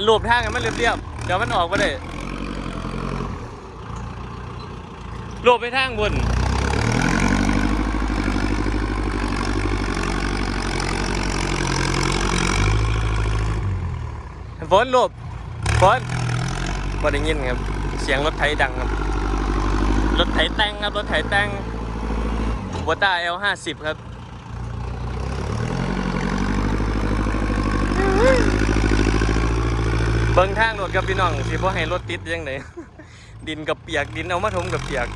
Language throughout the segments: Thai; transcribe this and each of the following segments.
อันรูปทางให้มันเรียบๆเดี๋ยวมันออกมาได้รูปไปทางบนฝนรูปฝนบ่ได้ยินครับ เสียงรถไถดังครับ รถไถแต่งครับ รถไถแต่งวัต้า L50 ครับ บิ่งทางรถกับพี่น้องสิบ่ให้รถติดยังไงดินกับเปียกดินเอามาถมกับเปียก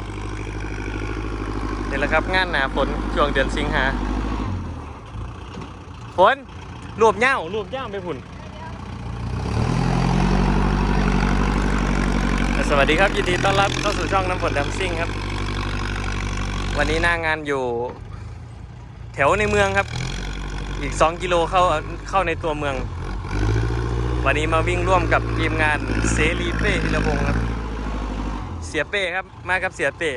นี่แหละครับงานหนาฝนช่วงเดือนสิงหาฝนรวบเหย้ารวบเหย้าไปพุ่นสวัสดีครับยินดีต้อนรับเข้าสู่ช่องน้ำฝนดำซิ่งครับ วันนี้หน้างานอยู่ แถวในเมืองครับ อีก 2 กิโลเข้าเข้าในตัวเมือง วันนี้มาวิ่งร่วมกับทีมงานเสรีเป้ธีรพงศ์ครับ เสียเป้ครับ มากับเสียเป้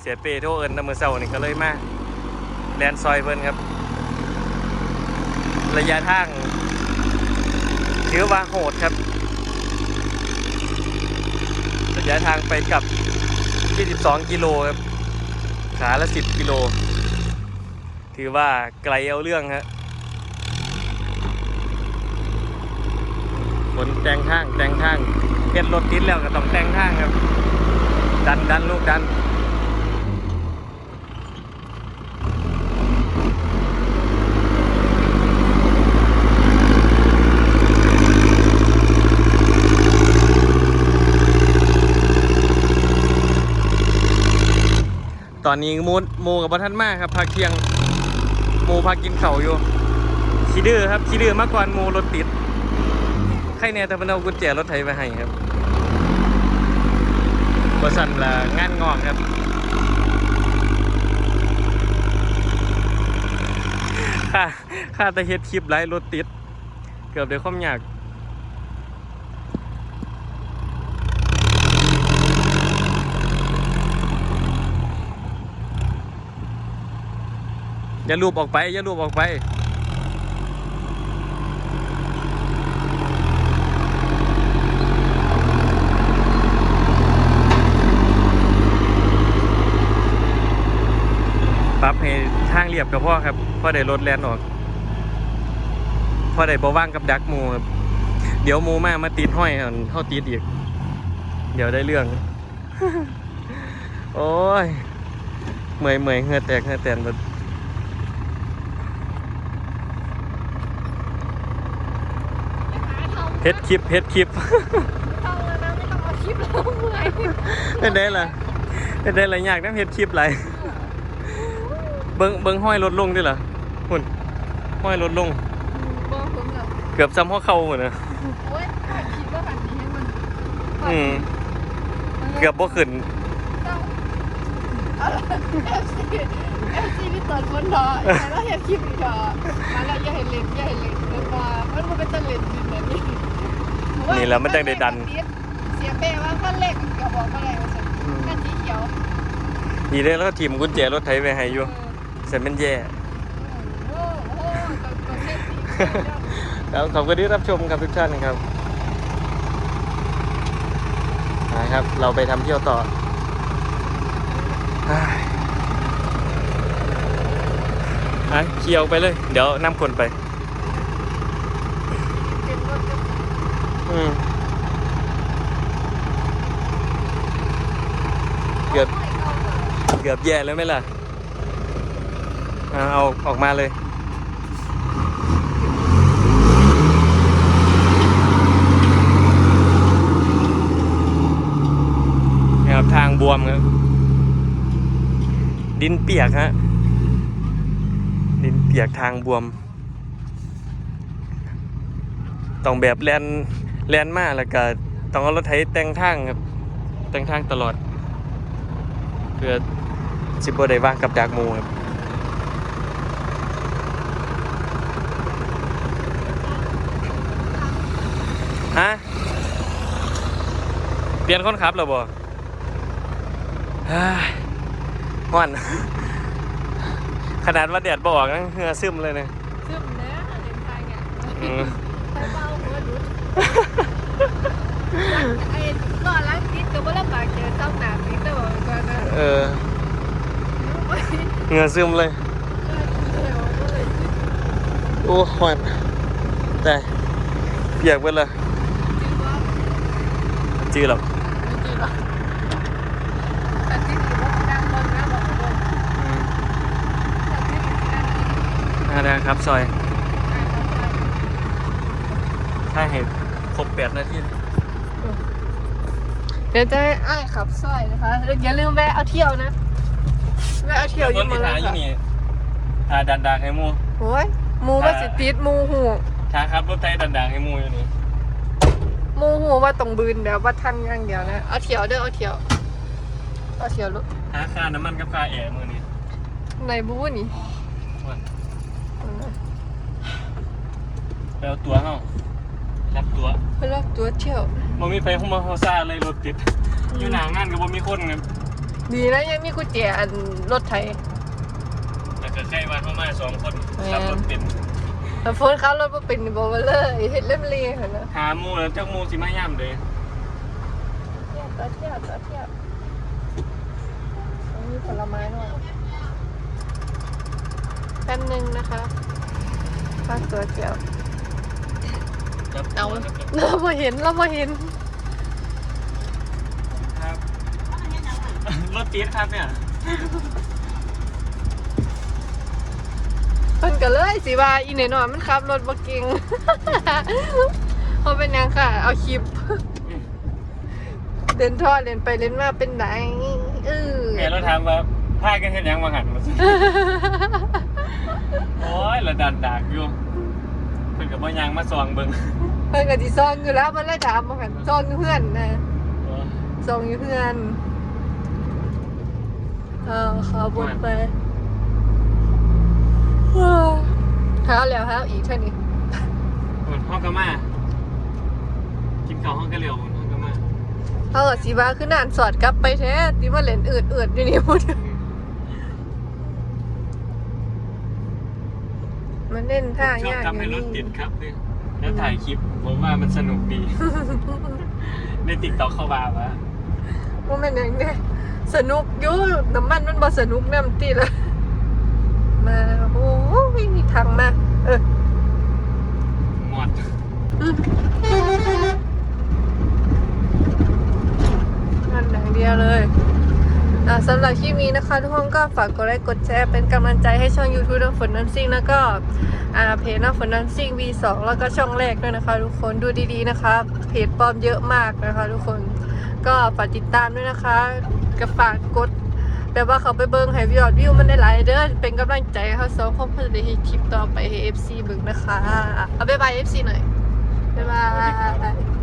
เสียเป้โทเอิญนำมือเศร้านี่ก็เลยมาแลนซอยเพิ่นครับ ระยะทางถือว่าโหดครับ ระยะทางไปกับ 22 กิโลครับ ขาละ 10 กิโล ถือว่าไกลเอาเรื่องครับ ฝนแต่งทางแต่งทางเห็นรถติดแล้วก็ต้องแต่งทางครับ ดันดันลูกดันตอนนี้มูหมูกับบัทันมากครับพักเที่ยงหมูพักกินเข่าอยู่ขี้ดื้อครับขี้ดื้อมากกว่ามูรถติด ใครเนี่ยแต่เป็นเอากุญแจรถไถไปให้ครับบสันละงานงอกครับ ค่าค่าแตะเฮ็ดคลิปไลฟ์รถติด เกือบเดี๋ยวความอยากอย่าลูบออกไป อย่าลูบออกไป ให้ทางเรียบกับพ่อครับพ่อได้รถแลนออกพ่อได้บ่ว่างกับดักหมูครับเดี๋ยวหมูมามาติดห้อยหั่นเข้าติดอีก เดี๋ยวได้เรื่อง โอ้ยเมื่อยเมื่อยเหงื่อแตกเหงื่อแตนหมดเฮ็ดคลิปเฮ็ดคลิปไม่ต้องเลยนะไม่ต้องเอาคลิปแล้วเมื่อยเป็นได้ล่ะเป็นได้ล่ะอยากน้ำเฮ็ดคลิปไร เบิ่งเบิ่งห้อยรถลงด้วยล่ะหุ่นห้อยรถลงบอกผมแล้วเกือบซ้ำหัวเข่าหมดนะโอ๊ยถ่ายคลิปว่าแบบนี้ให้มันอืมเกือบบ่ขึ้นต้องเอฟซีเอฟซีพี่เติร์ดคนเถอะแต่เราเห็นคลิปอีกเถอะมาแล้วอย่าเห็นเล่นอย่าเห็นเล่นเดี๋ยวว่ามันบ่เป็นตะเล่นจริงนะนี่นี่แหล้วมันจังได้ดัน เสียเปย์ว่าก็เล็กก็บอกก็อะไรว่าสิกันสีเขียวดีได้แล้วก็ทีมกุญแจรถไถไปให้อยู่เส ร็จเป็นแย่โอ้โหตัวตัวเล็กสีแล้วขอบคุณที่รับชมครับทุกท่านครับนะครับ เราไปทำเที่ยวต่ออะอะเคี่ยวไปเลย เดี๋ยวนำคนไปเป็นรถจะอืมเกือบ เกือบแย่แล้วไหมล่ะ เอาเอาออกมาเลยครับทางบวมครับ ดินเปียกฮะ ดินเปียกทางบวม ต้องแบบแลนแลนมากแล้วก็ต้องเอารถไถแต่งทางครับ แต่งทางตลอด เพื่อสิบได้ว่างกับจากมูครับ ฮะ เปลี่ยนคนขับหรอบอห่อนขนาดว่าแดดบออกนะเหงื่อซึมเลยเนี่ยซึมเนื้อเห็นไทยเนี่ยไทาเบอร์ดุไอ้รอล้างติดก็ไม่าลำบากเจอต้องหนาติดแต่บอกก่อนนะเออเหงื่อซึมเลยโอ้ห่อนแต่เปียกไปเลย นอ่าได้ครับซอยถ้าเห็นครบแปดนาทีเดี๋ยวจะให้อ้ายขับสร้อยนะคะแล้วอย่าลืมแวะเอาเที่ยวนะแวะเอาเที่ยวอคยู่นเมืที่องหาอยู่ค่ะนี่ทาดันดากให้หมูโอ้ยหมูว่าสิติดหมูหูทาครับรถไทยดันดากให้หมูอยู่นี่ หมูหูว่าต้องบืนแบบว่าทันอย่างเดียวนะ เอาเที่ยวเด้อเอาเที่ยว เอาเที่ยวลูกหาค่าน้ำมันกับค่าแอร์มือนี้ในบูนี่ไปเอาตัวเฮารับตัวเพื่อตัวเที่ยวบ่มีไฟเข้ามาเฮาซ่าเลยรถติด อยู่หน้างานก็บ่มีคนครับดีนะยังมีกุญแจอันรถไถแต่ก็ใกล้ว่าเข้ามาสองคนแม่นขับรถเป็น แต่โฟนเขารถบ่เป็นบอกว่าเลยเฮ็ดเล่มเลียหั่นนะหาหมูแล้วจักหมูสิมาย่ำเลยเที่ยวตัวเที่ยวตัวเที่ยวอันนี้ผลไม้หน่อยแป๊บนึงนะคะฝากตัวเที่ยวครับเอาเรามาเห็นเรามาเห็นครับรถติดครับเนี่ย เพิ่นก็เลยสิว่าอีหน่อยๆมันขับรถบ่เก่งเขาเป็นหยังค่ะ เอาคลิปเดินท่อเดินไปเล่นมาเป็นไหนเออแม่เราถามว่าพากันเฮ็ดหยังมาหันมาสิโอ้ยระดันดากอยู่เพิ่นก็บ่ยางมาส่องเบิ่งเพิ่นก็สิซ่อนอยู่แล้วมันเลยถามมาหันซ่อนอยู่เพื่อนนะเออซ่อนอยู่เพื่อนเออขอบนไป หาแล้วหาอีกเท่านี้เพิ่นเฮาก็มากินข้าวเฮาก็เร็วเฮาก็มาเขาก็สิว่าคือนานสอดกลับไปแท้ที่ว่าเล่นอืดๆอยู่นี่พุ่นมันเล่นท่าชอบยากอทำให้ยู่รถตินี่ดครับนี่แล้วถ่ายคลิปผมว่ามันสนุกดี ใน TikTok เข้ามาว่าว่ามันยังไงสนุกอยู่น้ำมันมันบ่สนุกน้ำตีละมาโอ้โหมี ทางมา เออหมดนั่นอย่างเดียวเลยอ่าสำหรับคลิปนี้นะคะ ทุกคนก็ฝากกดไลค์กดแชร์เป็นกำลังใจให้ช่อง YouTube น้ำฝนน้ำซิ่งแล้วก็อ่าเพจน้ำฝนน้ำซิ่ง V2 แล้วก็ช่องแรกด้วยนะคะ ทุกคนดูดีๆนะคะเพจปลอมเยอะมากนะคะ ทุกคนก็ฝากติดตามด้วยนะคะก็ฝากกด แบบว่าเขาไปเบิ้งให้วิววิวมันได้หลายเด้อเป็นกำลังใจให้เขาสองคนเพื่อจะได้คลิปต่อไปให้ FC เบิ่งนะคะ เอาบ๊ายบาย FC หน่อยบ๊ายบาย